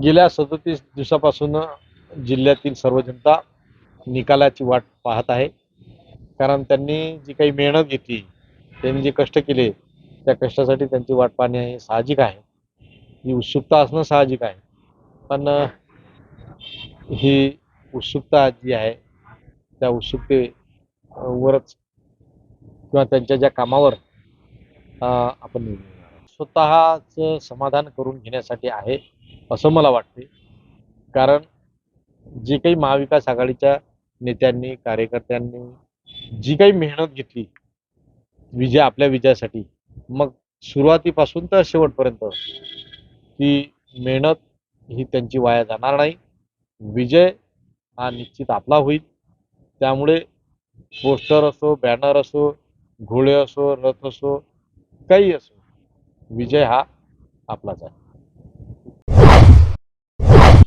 गेल्या सदतीस दिवसापासून जिल्ह्यातील सर्व जनता निकालाची वाट पाहत आहे. कारण त्यांनी जी काही मेहनत घेतली त्यांनी जे कष्ट केले त्या कष्टासाठी त्यांची वाट पाहणे हे साहजिक आहे. ही उत्सुकता असणं साहजिक आहे. पण ही उत्सुकता जी आहे त्या उत्सुकते वरच किंवा त्यांच्या ज्या कामावर आपण स्वतःचं समाधान करून घेण्यासाठी आहे असं मला वाटते. कारण जे काही महाविकास आघाडीच्या नेत्यांनी कार्यकर्त्यांनी जी काही मेहनत घेतली विजय आपल्या विजयासाठी मग सुरुवातीपासून तर शेवटपर्यंत ती मेहनत ही त्यांची वाया जाणार नाही. विजय हा निश्चित आपला होईल. त्यामुळे पोस्टर असो बॅनर असो घोळे असो रथ असो काही असो विजय हा आपलाच आहे.